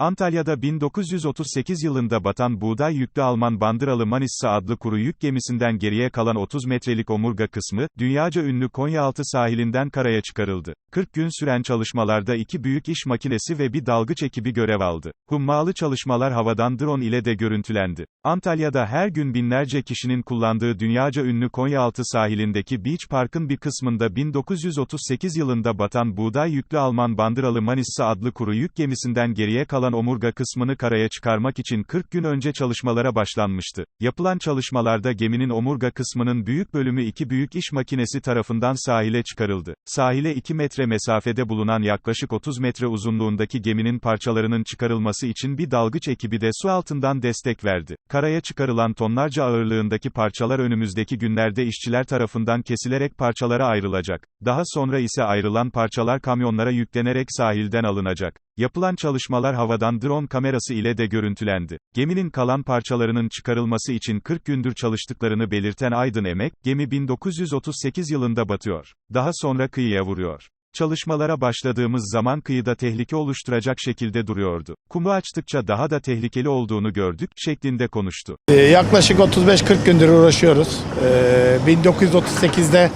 Antalya'da 1938 yılında batan buğday yüklü Alman bandıralı Manissa adlı kuru yük gemisinden geriye kalan 30 metrelik omurga kısmı, dünyaca ünlü Konyaaltı sahilinden karaya çıkarıldı. 40 gün süren çalışmalarda iki büyük iş makinesi ve bir dalgıç ekibi görev aldı. Hummalı çalışmalar havadan drone ile de görüntülendi. Antalya'da her gün binlerce kişinin kullandığı dünyaca ünlü Konyaaltı sahilindeki Beach Park'ın bir kısmında 1938 yılında batan buğday yüklü Alman bandıralı Manissa adlı kuru yük gemisinden geriye kalan omurga kısmını karaya çıkarmak için 40 gün önce çalışmalara başlanmıştı. Yapılan çalışmalarda geminin omurga kısmının büyük bölümü iki büyük iş makinesi tarafından sahile çıkarıldı. Sahile 2 metre mesafede bulunan yaklaşık 30 metre uzunluğundaki geminin parçalarının çıkarılması için bir dalgıç ekibi de su altından destek verdi. Karaya çıkarılan tonlarca ağırlığındaki parçalar önümüzdeki günlerde işçiler tarafından kesilerek parçalara ayrılacak. Daha sonra ise ayrılan parçalar kamyonlara yüklenerek sahilden alınacak. Yapılan çalışmalar havadan drone kamerası ile de görüntülendi. Geminin kalan parçalarının çıkarılması için 40 gündür çalıştıklarını belirten Aydın Emek, gemi 1938 yılında batıyor. Daha sonra kıyıya vuruyor. Çalışmalara başladığımız zaman kıyıda tehlike oluşturacak şekilde duruyordu. Kumu açtıkça daha da tehlikeli olduğunu gördük, şeklinde konuştu. Ee, Yaklaşık 35-40 gündür uğraşıyoruz. Ee, 1938'de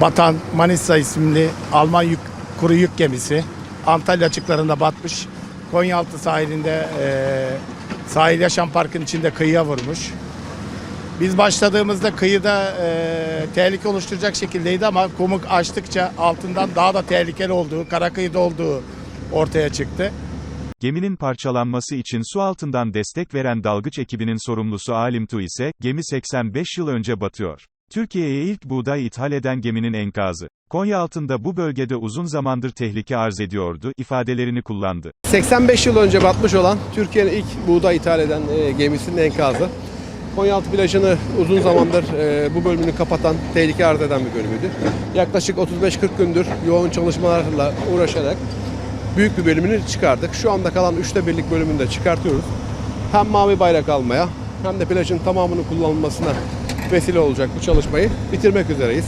batan Manisa isimli Alman yük, kuru yük gemisi Antalya açıklarında batmış. Konyaaltı sahilinde e, sahil yaşam parkın içinde kıyıya vurmuş. Biz başladığımızda kıyıda e, tehlike oluşturacak şekildeydi ama kumuk açtıkça altından daha da tehlikeli olduğu, kara kıyıda olduğu ortaya çıktı. Geminin parçalanması için su altından destek veren dalgıç ekibinin sorumlusu Alim Tu ise, gemi 85 yıl önce batıyor. Türkiye'ye ilk buğday ithal eden geminin enkazı. Konya altında bu bölgede uzun zamandır tehlike arz ediyordu, ifadelerini kullandı. 85 yıl önce batmış olan Türkiye'nin ilk buğday ithal eden e, gemisinin enkazı. Konyaaltı plajını uzun zamandır e, bu bölümünü kapatan, tehlike arz eden bir bölümüydü. Yaklaşık 35-40 gündür yoğun çalışmalarla uğraşarak büyük bir bölümünü çıkardık. Şu anda kalan üçte birlik bölümünü de çıkartıyoruz. Hem mavi bayrak almaya hem de plajın tamamının kullanılmasına vesile olacak bu çalışmayı bitirmek üzereyiz.